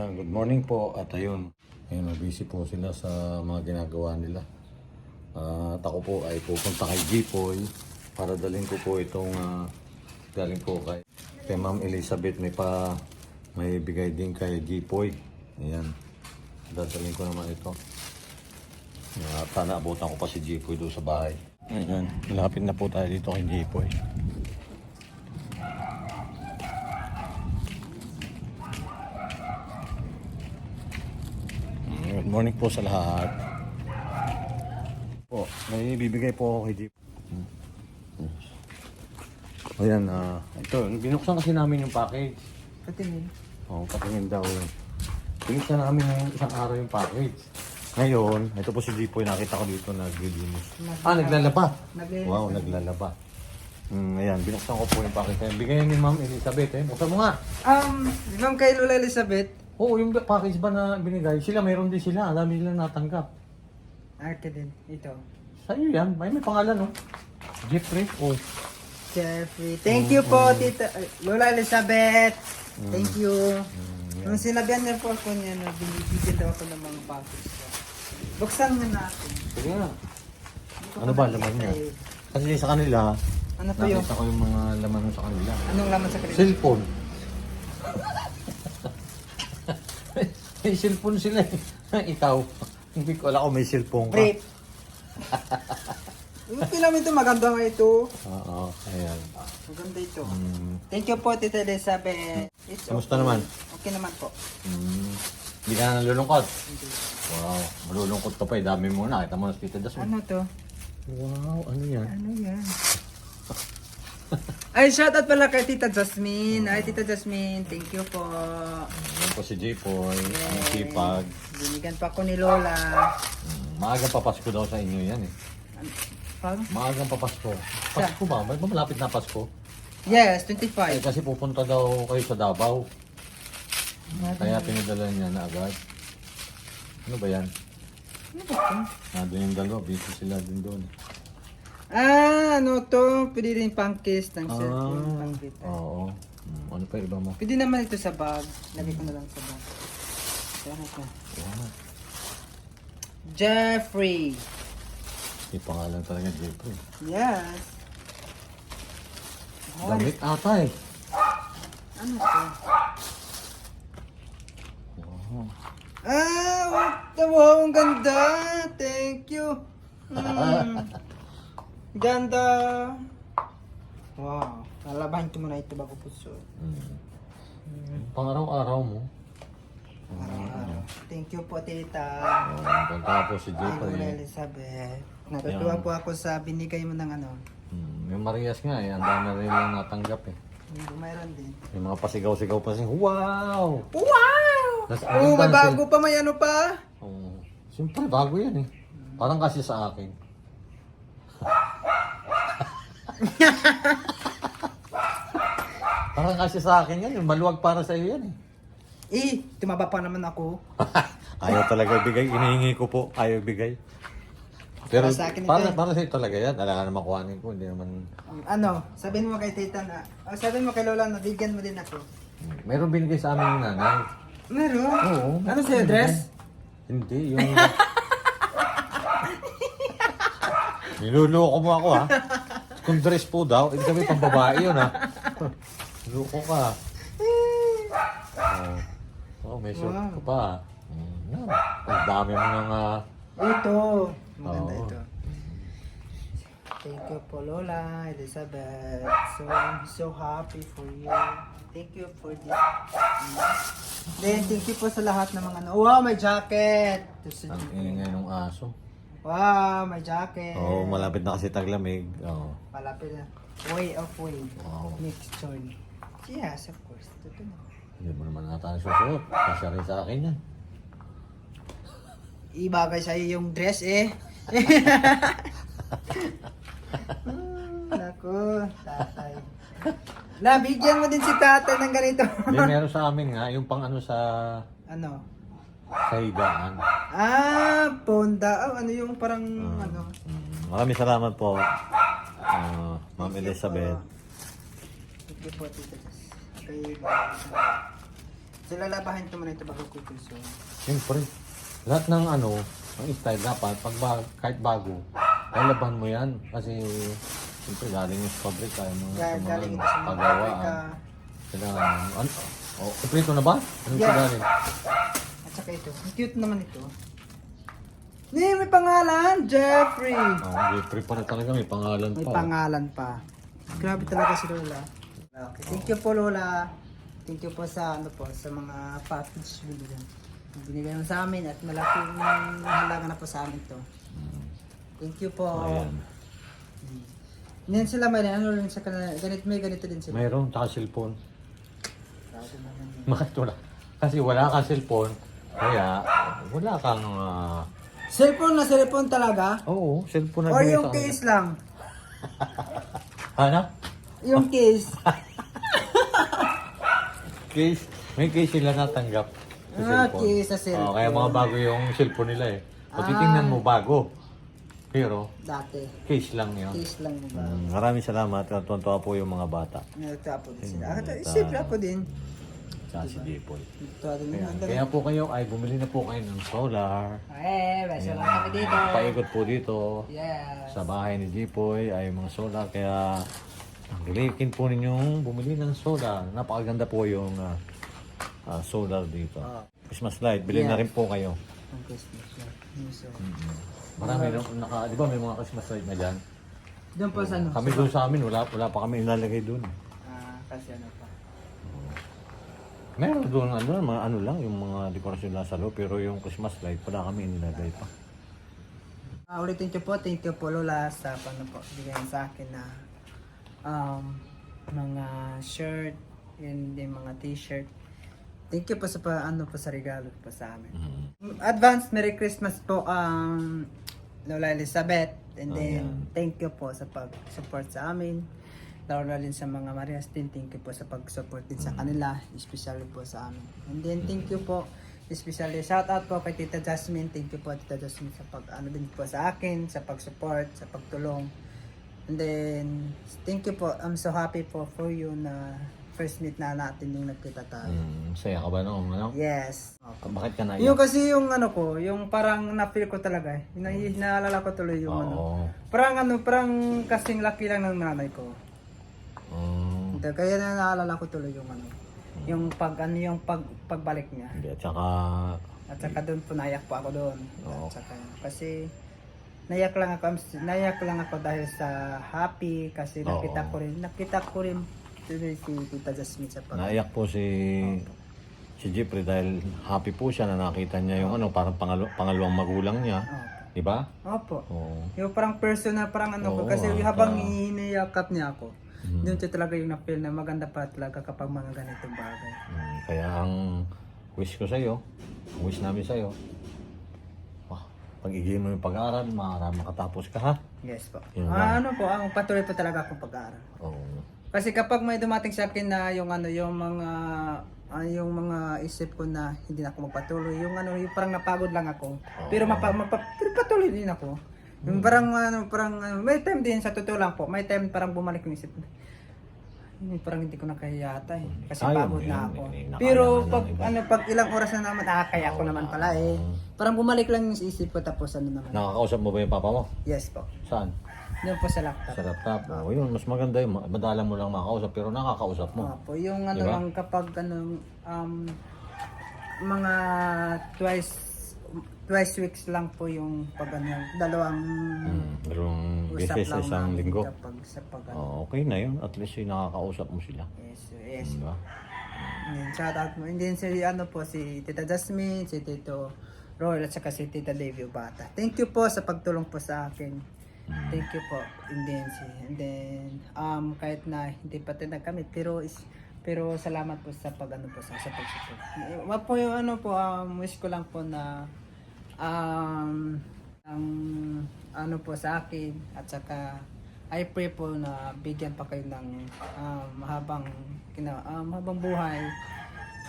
Ayan, good morning po at ayun. Ayun, busy po sila sa mga ginagawa nila. at ako po ay pupunta kay Jipoy para dalhin ko po itong ah, galing po kay, kay Ma'am Elizabeth. May pa may bigay din kay Jipoy. Ayan. Dadalhin ko naman ito. Uh, sana abutan ko pa si Jipoy doon sa bahay. Ayan. Lapit na po tayo dito kay Jipoy. Good morning po sa lahat. Po, may bibigay po ako kay Jeep. Ayan, ah, ito, binuksan kasi namin yung package. Patingin. Oo, oh, patingin daw yun. Binuksan namin ng isang araw yung package. Ngayon, ito po si Jeepoy, nakita ko dito naglilinis. Ah, naglalaba. Wow, naglalaba. Hmm, ayan, binuksan ko po yung package. Ayan, Bigyan ni Ma'am Elizabeth, eh. Buksan mo nga. Um, ba kay Lola Elizabeth? Oo, yung package ba na binigay, sila mayroon din sila. Dami nilang natanggap. Arte din. Ito. Sa iyo yan. May may pangalan, no? Jeffrey. Oh. Jeffrey. Thank you po, tita. ay, Lola Elizabeth. Thank you. Nung sinabihan niya po ako niya na binibigyan daw ako ng mga package ko. Buksan nga natin. Sige na. Ano ba laman niya? Ay, Kasi sa kanila, Ano to yung? nakita ko yung mga laman sa kanila. Anong laman sa kredi? Cellphone. May cellphone sila eh. Ikaw. Hindi ko alam kung may cellphone ka. Brief. Yung film ito, maganda nga ito. Oo, ayan. Maganda ito. Hmm. Thank you po, Tita Elizabeth. It's Kamusta okay. naman? Okay naman po. Hmm. Hindi ka na nalulungkot? Wow, malulungkot ka pa eh. Dami mo na. Kita mo na si Tita Jasmine. Ano to? Wow, ano yan? Ano yan? Ay, shoutout pala kay Tita Jasmine. Ay, Tita Jasmine, thank you po. Ayan po si J-Poy. Ang sipag. Binigyan pa ako ni Lola. Hmm. Maagang papasko daw sa inyo yan eh. Pang? Maagang papasko. Pasko ba? May malapit na Pasko? Yes, Eh, 25. kasi pupunta daw kayo sa Davao. Kaya pinadala niya na agad. Ano ba yan? Ano ba to? Nandun yung dalawa. Busy sila din doon. Ah, ano to? Pwede rin pang case ng cellphone. Kita. Oo. Hmm, ano pa iba mo? Pwede naman ito sa bag. Lagay ko na lang sa bag. Ano to? Yan. Jeffrey. May pangalan talaga Jeffrey. Yes. Oh, Damit ata eh. ano to? Wow. Ah, what the wow, ang ganda. Thank you. Mm. ganda. Wow. Lalabahin ko muna ito bago puso. Hmm. Pang-araw-araw mo. Ah, thank you po, tita. Punta po si Ay, Jeffrey. Lola Elizabeth. Natutuwa po ako sa binigay mo ng ano. Hmm. Yung Marias nga eh. Ang dami na rin lang natanggap eh. Hindi, mayroon din. Yung mga pasigaw-sigaw pa siya. Wow! Wow! Tas- Oh, may ano ba, bago pa, may ano pa. Oo. Siyempre, bago yan eh. Parang kasi sa akin. Parang kasi sa akin yan. eh. Maluwag para sa iyo yan eh. Eh, tumaba pa naman ako. Ayaw talaga ibigay. Inihingi ko po. Ayaw ibigay. Pero Para sa akin ito para, eh. para sa iyo talaga yan. Alam ka naman kuhanin ko. Hindi naman... Ano, sabihin mo kay tita na, oh, sabihin mo kay Lola na bigyan mo din ako. Meron binigay sa amin yung nanay. Meron? Oo. Ano sa'yo, dress? Hindi, yung... Niluloko mo ako ha. Kung dress po daw, ibig sabihin pang babae yun ha. Loko ka. Oh, oh may short Wow. ka pa. Mm, yan. Ang dami mo nang... ah, Ito. Maganda Oo. ito. Thank you po Lola, Elizabeth. So, I'm so happy for you. Thank you for this. Then, thank you po sa lahat ng mga. Wow, may jacket! Ang ingay ng aso. Wow, may jacket. Oo, oh, malapit na kasi taglamig. Oo. Malapit na. Way of way. Wow. Next turn. Yes, of course. Ito na. Hindi mo naman nata nasusuot. Kasi rin sa akin yan. Ibagay sa'yo yung dress eh. Naku, tatay. Nabigyan mo din si tatay ng ganito. Hindi, meron sa amin nga, yung pang ano sa, ano? Sa higaan. Ah, ponda. Oh, ano yung parang ano? Mm, Maraming salamat po. Ah, Ma'am Elizabeth. Thank you po, Tita Jess. Kay So, lalabahin ko muna ito bago ko ito. So, Siyempre, lahat ng ano, ng style dapat, pag ba, kahit bago, lalaban mo yan. Kasi, siyempre, galing yung sa pabrika, yung mga, mga galing ano, ito sa mga paggawaan. pabrika. Kailangan, ano, oh, kumpleto na ba? Ano Yeah. galing? At saka ito. Ang cute naman ito. Ni, may pangalan! Jeffrey! Oh, Jeffrey pa na talaga, may pangalan May pa. pangalan pa. Grabe talaga si Lola. Okay. Thank you po Lola. Thank you po sa ano po sa mga package binigyan. Binigay mo sa amin at malaking halaga na po sa amin to. Thank you po. Ayan. Yan sila may ano rin sa kanila. Ganito may ganito din sila. Mayroon, tsaka cellphone. Grabe naman yun. Bakit wala? Kasi wala kang cellphone, kaya wala kang, ah, Cellphone na cellphone talaga? oo, cellphone na Or yung kanila. case lang? Ano? Yung case. Case, may case sila natanggap sa Ah, cellphone. case sa cellphone. Oo, kaya mga bago yung cellphone nila eh. Kung titingnan mo bago. Pero, Dati. case lang yun. Case lang mo ba? Mm, maraming salamat. Tuwan-tuwa po yung mga bata. Nagtapo din sila. Ah, ta- Siyempre ako din. Sa si. Nagtapo din. Kaya, po kayo ay bumili na po kayo ng solar. Eh, basta lang kami dito. Paikot po dito. Yes. Sa bahay ni Jipoy ay mga solar. Kaya, ang gilikin po ninyong bumili ng solar. Napakaganda po yung ah, ah, solar dito. Ah. Christmas light. Bili na rin po kayo. Ang Christmas. Yung so- Marami na, naka, di ba may mga Christmas light na dyan? Doon po sa ano? Kami doon sa amin, wala, wala pa kami ilalagay doon. Ah, kasi ano pa. Meron doon ano, mga ano lang, yung mga dekorasyon lang sa loob, pero yung Christmas light, wala kami inilagay pa. Ah, ulitin ko po, thank you po Lola sa paano po bigyan sa akin na um, mga shirt and then mga t-shirt. Thank you po sa pa, ano po sa regalo po sa amin. Mm. Advance Merry Christmas po um, Lola Elizabeth and Oh, then yan. thank you po sa pag-support sa amin. Lalo na rin sa mga Marias din, thank you po sa pag-support din Mm. sa kanila, especially po sa amin. And then thank you po, especially shout out po kay Tita Jasmine, thank you po Tita Jasmine sa pag ano din po sa akin, sa pag-support, sa pagtulong. And then thank you po, I'm so happy po for you na first meet na natin yung nagkita tayo. Mm, saya ka ba noong ano? Yes. Bakit ka Yung naiyak? kasi yung ano ko, yung parang na-feel ko talaga eh. Na, naalala ko tuloy yung ano. Oo. Parang ano, parang kasing laki lang ng nanay ko. Hindi, Kaya na naalala ko tuloy yung ano. Yung pag ano yung pag, pagbalik niya. hindi, at saka, At saka doon po naiyak po ako doon. Oo. At saka kasi naiyak lang ako naiyak lang ako dahil sa happy kasi Oo. nakita ko rin nakita ko rin tuloy si Tita Jasmine sa pag naiyak po si si Jeffrey dahil happy po siya na nakita niya yung ano, parang pangalo, pangalawang magulang niya. Di ba? Opo. Oo. Yung parang personal, parang ano ko. Oo, Kasi ah, habang ah. iniyakap niya ako, Mhm. doon siya talaga yung na-feel na maganda pa talaga kapag mga ganitong bagay. Mm, kaya ang wish ko sa'yo, ang wish namin sa'yo, ah, pag-igil mo yung pag-aaral, marami makatapos ka ha. Yes po. Yun Ah, lang. ano po, ang patuloy po talaga akong pag-aaral. Oo. Kasi kapag may dumating sa akin na yung ano, yung mga ah, yung mga isip ko na hindi na ako magpatuloy, yung ano, yung parang napagod lang ako. Pero mapa, mapa, pero patuloy din ako. Yung parang ano, parang ano, may time din sa totoo lang po. May time parang bumalik yung isip. Hindi, parang hindi ko na kaya yata eh. Kasi Kaya pagod mo na ako. eh, nakaya Pero pag iba. ano pag ilang oras na naman, ah, kaya ko naman pala eh. Parang bumalik lang yung isip ko tapos ano naman. Nakakausap mo ba yung papa mo? Yes po. Saan? Doon po sa laptop. Sa laptop. Oo, yun, mas maganda yun. Madala mo lang makausap, pero nakakausap mo. Opo, yung ano Diba? lang kapag ano um mga twice twice weeks lang po yung pag ano dalawang Hmm, dalawang usap beses sa lang isang namin linggo. kapag sa pag ano. Oh, okay na yun. At least yung nakakausap mo sila. Yes, yes. Diba? And then shout out mo. And then si ano po si Tita Jasmine, si Tito Roy at saka si Tita Davio Bata. Thank you po sa pagtulong po sa akin. Thank you po. And then si and then um kahit na hindi pa tayo nagkamit pero is pero salamat po sa pag ano po sa, sa pag-support. Wag po yung ano po um, wish ko lang po na um ang ano po sa akin at saka I pray po na bigyan pa kayo ng um, mahabang kina, um, mahabang buhay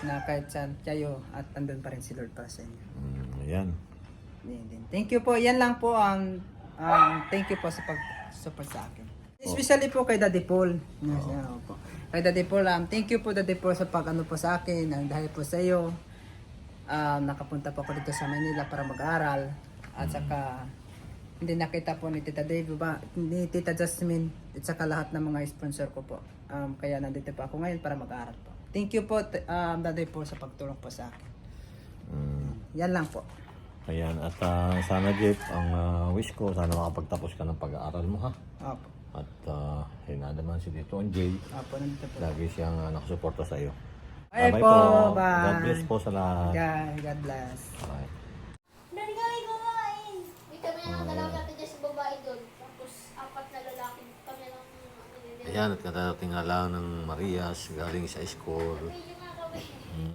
na kahit saan kayo at andun pa rin si Lord para sa inyo. Hmm, ayan. Thank you po. Yan lang po ang um, thank you po sa pag-support sa akin. Especially po kay Daddy Paul. Yes, yan po. Kay Daddy Paul, um, thank you po Daddy Paul sa pag ano po sa akin, ang dahil po sa iyo. Um, nakapunta po ako dito sa Manila para mag-aral. At saka, hindi nakita po ni Tita Dave, ba, ni Tita Jasmine, at saka lahat ng mga sponsor ko po. Um, kaya nandito pa ako ngayon para mag-aral po. Thank you po, um, Daddy Paul, sa pagtulong po sa akin. Mm. Yan lang po. Ayan, at ah, sana Jeff, ang ah, wish ko, sana makapagtapos ka ng pag-aaral mo ha. Opo. At uh, na naman si Tito Jay. Opo, nandito po. Lagi siyang uh, nakasuporta sa iyo. Bye Bye po, God bye. bless po sa lahat. God, God bless. Bye. Doon kami kumain. Hindi kami lang dalawa natin dyan sa babae doon. Tapos apat na lalaki kami lang ano. Ayan, at katarating nga lang ng Marias galing sa school. Medyo nga kami. Mm.